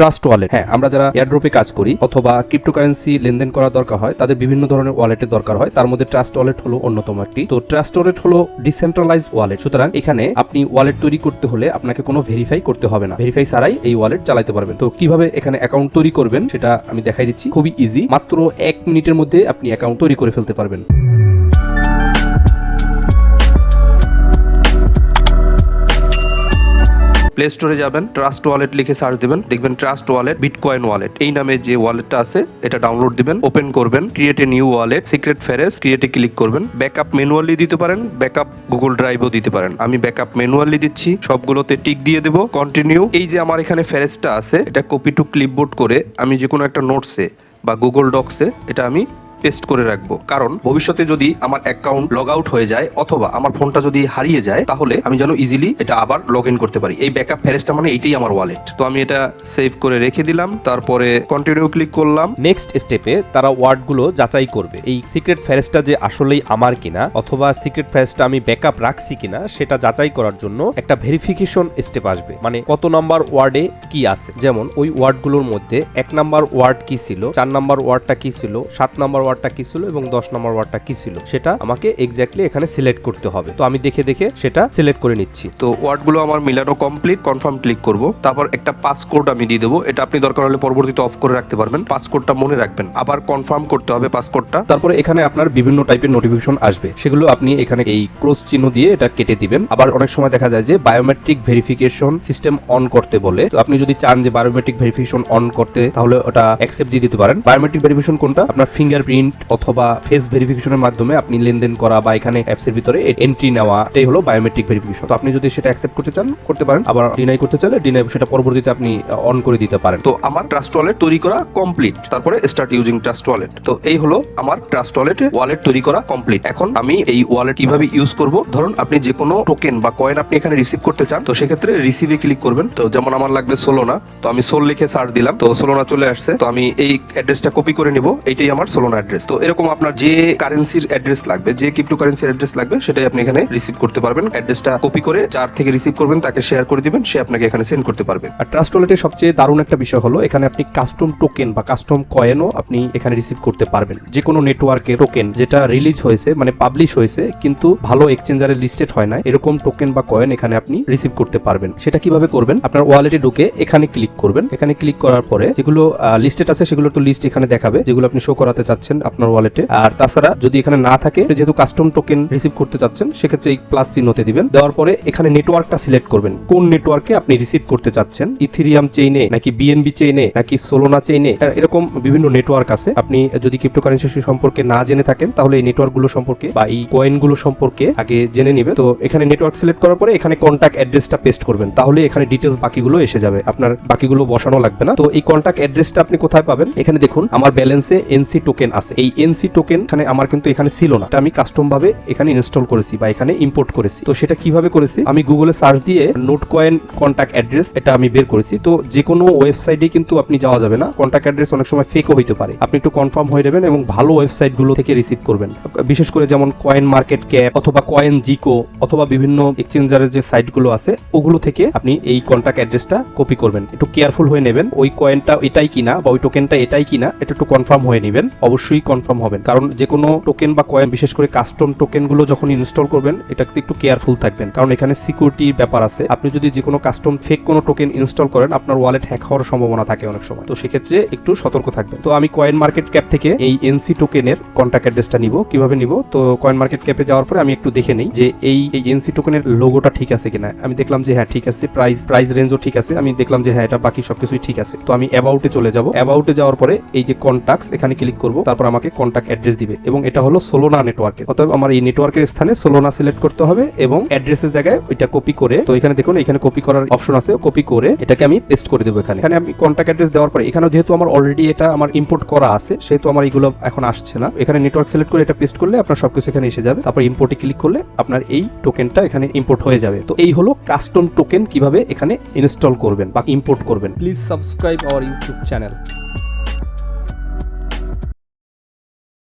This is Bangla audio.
ট্রাস্ট ওয়ালেট হ্যাঁ আমরা যারা এয়ারড্রপে কাজ করি অথবা ক্রিপ্টোকারেন্সি লেনদেন করা দরকার হয়, তাদের বিভিন্ন ধরনের ওয়ালেটের দরকার হয়। তার মধ্যে ট্রাস্ট ওয়ালেট হলো অন্যতম একটি। তো ট্রাস্ট ওয়ালেট হলো ডিসেন্ট্রালাইজ ওয়ালেট সুতরাং এখানে আপনি ওয়ালেট তৈরি করতে হলে আপনাকে কোনো ভেরিফাই করতে হবে না। ভেরিফাই ছাড়াই এই ওয়ালেট চালাতে পারবেন। তো কীভাবে এখানে অ্যাকাউন্ট তৈরি করবেন সেটা আমি দেখাই দিচ্ছি। খুবই ইজি মাত্র এক মিনিটের মধ্যে আপনি অ্যাকাউন্ট তৈরি করে ফেলতে পারবেন। প্লে স্টোরে যাবেন ট্রাস্ট ওয়ালেট লিখে সার্চ দিবেন, দেখবেন ট্রাস্ট ওয়ালেট বিটকয়েন ওয়ালেট এই নামে যে ওয়ালেটটা আছে, এটা ডাউনলোড দিবেন ওপেন করবেন create a new wallet secret phrase ক্রিয়েটে click করবেন। ব্যাকআপ ম্যানুয়ালি দিতে পারেন ব্যাকআপ গুগল ড্রাইভও দিতে পারেন। আমি ব্যাকআপ ম্যানুয়ালি দিচ্ছি, সবগুলোতে টিক দিয়ে দেবো কন্টিনিউ এই যে আমার এখানে ফেরেসটা আছে, এটা কপি টু ক্লিপবোর্ড করে আমি যে কোনো একটা নোটসে বা গুগল ডক্সে এটা আমি পেস্ট করে রাখব। কারণ ভবিষ্যতে যদি আমার অ্যাকাউন্ট লগ আউট হয়ে যায় অথবা আমার ফোনটা যদি হারিয়ে যায়, তাহলে আমি যেন ইজিলি এটা আবার লগ ইন করতে পারি। এই ব্যাকআপ ফেরেসটা মানে এইটাই আমার ওয়ালেট তো আমি এটা সেভ করে রেখে দিলাম। তারপরে কন্টিনিউ ক্লিক করলাম। নেক্সট স্টেপে তারা ওয়ার্ডগুলো যাচাই করবে। এই সিক্রেট ফেরেসটা যে আসলেই আমার কিনা অথবা সিক্রেট ফেরেসটা আমি ব্যাকআপ রাখছি কিনা, সেটা যাচাই করার জন্য একটা ভেরিফিকেশন স্টেপ আসবে। মানে কত নাম্বার ওয়ার্ডে কি আছে? যেমন ওই ওয়ার্ডগুলোর মধ্যে এক নাম্বার ওয়ার্ড কি ছিল, চার নাম্বার ওয়ার্ডটা কি ছিল, সাত নাম্বার ওয়ার্ডটা কি ছিল এবং দশ নম্বর ওয়ার্ডটা কি ছিল সেটা আমাকে এক্স্যাক্টলি এখানে সিলেক্ট করতে হবে। তো আমি দেখে দেখে সেটা সিলেক্ট করে নিচ্ছি। তো ওয়ার্ডগুলো আমার মিলানো কমপ্লিট কনফার্ম ক্লিক করব। তারপর একটা পাসকোড আমি দিয়ে দেবো। এটা আপনি দরকার হলে পরবর্তীতে অফ করে রাখতে পারবেন। পাসকোডটা মনে রাখবেন। আবার কনফার্ম করতে হবে পাসকোডটা তারপরে এখানে আপনার বিভিন্ন টাইপের নোটিফিকেশন আসবে। সেগুলো আপনি এখানে এই ক্রস চিহ্ন দিয়ে এটা কেটে দিবেন। আবার অনেক সময় দেখা যায় যে বায়োমেট্রিক ভেরিফিকেশন সিস্টেম অন করতে বলে। তো আপনি যদি চান যে বায়োমেট্রিক ভেরিফিকেশন অন করতে তাহলে ওটা অ্যাকসেপ্ট দিয়ে দিতে পারেন। বায়োমেট্রিক ভেরিফিকেশন কোনটা? আপনার ফিঙ্গারপ্রিন্ট অথবা ফেস ভেরিফিকেশনের মাধ্যমে আপনি লেনদেন করা বা এখানে অ্যাপস এর ভিতরে এন্ট্রি নেওয়া এটাই হলো বায়োমেট্রিক ভেরিফিকেশন তো আপনি যদি সেটা অ্যাকসেপ্ট করতে চান, করতে পারেন। আবার ডিনাই করতে চাইলে ডিনাই সেটা পরবর্তীতে আপনি অন করে দিতে পারেন। তো আমার ট্রাস্ট ওয়ালেট তৈরি করা কমপ্লিট তারপরে স্টার্ট ইউজিং ট্রাস্ট ওয়ালেট তো এই হলো আমার ট্রাস্ট ওয়ালেটে ওয়ালেট তৈরি করা কমপ্লিট এখন আমি এই ওয়ালেট কীভাবে ইউজ করব? ধরুন আপনি যে কোনো টোকেন বা কয়েন আপনি এখানে রিসিভ করতে চান, তো সেক্ষেত্রে রিসিভে ক্লিক করবেন। তো যেমন আমার লাগবে সোলোনা তো আমি সোল লিখে সার্চ দিলাম। তো সোলোনা চলে আসছে। তো আমি এই অ্যাড্রেসটা কপি করে নিব। এইটাই আমার সোলোনা অ্যাড্রেস তো এরকম আপনার যে কারেন্সির অ্যাড্রেস লাগবে, যে ক্রিপ্টো কারেন্সির অ্যাড্রেস লাগবে, সেটাই আপনি এখানে রিসিভ করতে পারবেন। অ্যাড্রেসটা কপি করে যার থেকে রিসিভ করবেন, তাকে শেয়ার করে দিবেন, সে আপনাকে এখানে সেন্ড করতে পারবে। আর ট্রাস্ট ওয়ালেটের সবচেয়ে দারুণ একটা বিষয় হলো, এখানে আপনি কাস্টম টোকেন বা কাস্টম কয়েনও আপনি এখানে রিসিভ করতে পারবেন। যে কোনো নেটওয়ার্কে টোকেন যেটা রিলিজ হয়েছে মানে পাবলিশ হয়েছে, কিন্তু ভালো এক্সচেঞ্জারে লিস্টেড হয় না, এরকম টোকেন বা কয়েন এখানে আপনি রিসিভ করতে পারবেন। সেটা কীভাবে করবেন? আপনার ওয়ালেটে ঢুকে এখানে ক্লিক করবেন। এখানে ক্লিক করার পরে যেগুলো লিস্টেড আছে সেগুলো তো লিস্ট এখানে দেখাবে, যেগুলো আপনি শো করাতে চাচ্ছেন আপনার ওয়ালেটে আর তাছাড়া যদি এখানে না থাকে যেহেতু কাস্টম টোকেন রিসিভ করতে চাচ্ছেন সেক্ষেত্রে এই প্লাস চিহ্নতে দিবেন। দেওয়ার পরে এখানে নেটওয়ার্কটা সিলেক্ট করবেন। কোন নেটওয়ার্কে আপনি রিসিভ করতে চাচ্ছেন? ইথিরিয়াম চেইনে নাকি বিএনবি চেইনে নাকি সোলোনা চেইনে এরকম বিভিন্ন নেটওয়ার্ক আছে। আপনি যদি ক্রিপ্টোকারেন্সি সম্পর্কে না জেনে থাকেন তাহলে এই নেটওয়ার্কগুলো সম্পর্কে বা এই কয়েনগুলো সম্পর্কে আগে জেনে নিবে তো এখানে নেটওয়ার্ক সিলেক্ট করার পরে এখানে কন্ট্যাক্ট অ্যাড্রেসটা পেস্ট করবেন। তাহলে এখানে ডিটেলস বাকিগুলো এসে যাবে। আপনার বাকিগুলো বসানো লাগবে না। তো এই কন্ট্যাক্ট অ্যাড্রেসটা আপনি কোথায় পাবেন? এখানে দেখুন আমার ব্যালেন্সে এনসি টোকেন আছে। এই এনসি টোকেন এখানে আমার কিন্তু এখানে ছিল না। এটা আমি কাস্টম ভাবে এখানে ইনস্টল করেছি বা এখানে ইম্পোর্ট করেছি। তো সেটা কীভাবে করেছি? আমি গুগলে সার্চ দিয়ে নোট কয়েন কন্ট্যাক্ট অ্যাড্রেস এটা আমি বের করেছি। তো যে কোনো ওয়েবসাইটে কিন্তু আপনি যাওয়া যাবে না। কন্ট্যাক্ট অ্যাড্রেস অনেক সময় ফেকও হইতে পারে। আপনি একটু কনফার্ম হয়ে যাবেন এবং ভালো ওয়েবসাইটগুলো থেকে রিসিভ করবেন। বিশেষ করে যেমন কয়েন মার্কেট ক্যাপ অথবা কয়েন জিকো অথবা বিভিন্ন এক্সচেঞ্জারের যে সাইটগুলো আছে, ওগুলো থেকে আপনি এই কন্ট্যাক্ট অ্যাড্রেসটা কপি করবেন। একটু কেয়ারফুল হয়ে নেবেন। ওই কয়েনটা এটাই কিনা বা ওই টোকেনটা এটাই কিনা, এটা একটু কনফার্ম হয়ে নেবেন। অবশ্যই কনফার্ম হবেন। কারণ যে কোনো টোকেন বা কয়েন বিশেষ করে কাস্টম টোকেনগুলো যখন ইনস্টল করবেন, এটাতে একটু কেয়ারফুল থাকবেন। কারণ এখানে সিকিউরিটি ব্যাপার আছে। আপনি যদি যে কোনো কাস্টম ফেক কোনো টোকেন ইনস্টল করেন, আপনার ওয়ালেট হ্যাক হওয়ার সম্ভাবনা থাকে অনেক সময়। তো সেক্ষেত্রে একটু সতর্ক থাকবেন। তো আমি কয়েন মার্কেট ক্যাপ থেকে এই এনসি টোকেনের কন্ট্যাক্ট অ্যাড্রেসটা নিব। কীভাবে নিব? তো কয়েন মার্কেট ক্যাপে যাওয়ার পরে আমি একটু দেখে নেই যে এই এনসি টোকেনের লোগোটা ঠিক আছে কিনা। আমি দেখলাম যে হ্যাঁ ঠিক আছে। প্রাইস প্রাইস রেঞ্জও ঠিক আছে। আমি দেখলাম যে হ্যাঁ এটা বাকি সবকিছুই ঠিক আছে। তো আমি অ্যাবাউটে চলে যাব। অ্যাবাউটে যাওয়ার পরে এই যে কন্ট্যাক্টস এখানে ক্লিক করব। তারপর আমাকে কন্ট্যাক্ট অ্যাড্রেস দিবে। এবং এটা হলো সোলোনা নেটওয়ার্কে অতএব আমার এই নেটওয়ার্কের স্থানে সোলোনা সিলেক্ট করতে হবে এবং অ্যাড্রেসের জায়গায় ওইটা কপি করে, তো এখানে দেখুন, এখানে কপি করার অপশন আছে। কপি করে এটাকে আমি পেস্ট করে দেবো এখানে। এখানে আমি কন্ট্যাক্ট অ্যাড্রেস দেওয়ার পরে এখানে যেহেতু আমার অলরেডি এটা আমার ইম্পোর্ট করা আছে, সেহেতু আমার এগুলো এখন আসছে না। এখানে নেটওয়ার্ক সিলেক্ট করে এটা পেস্ট করলে আপনার সবকিছু এখানে এসে যাবে। তারপর ইম্পোর্টে ক্লিক করলে আপনার এই টোকেনটা এখানে ইম্পোর্ট হয়ে যাবে। তো এই হলো কাস্টম টোকেন কীভাবে এখানে ইনস্টল করবেন বা ইম্পোর্ট করবেন। Please subscribe our YouTube channel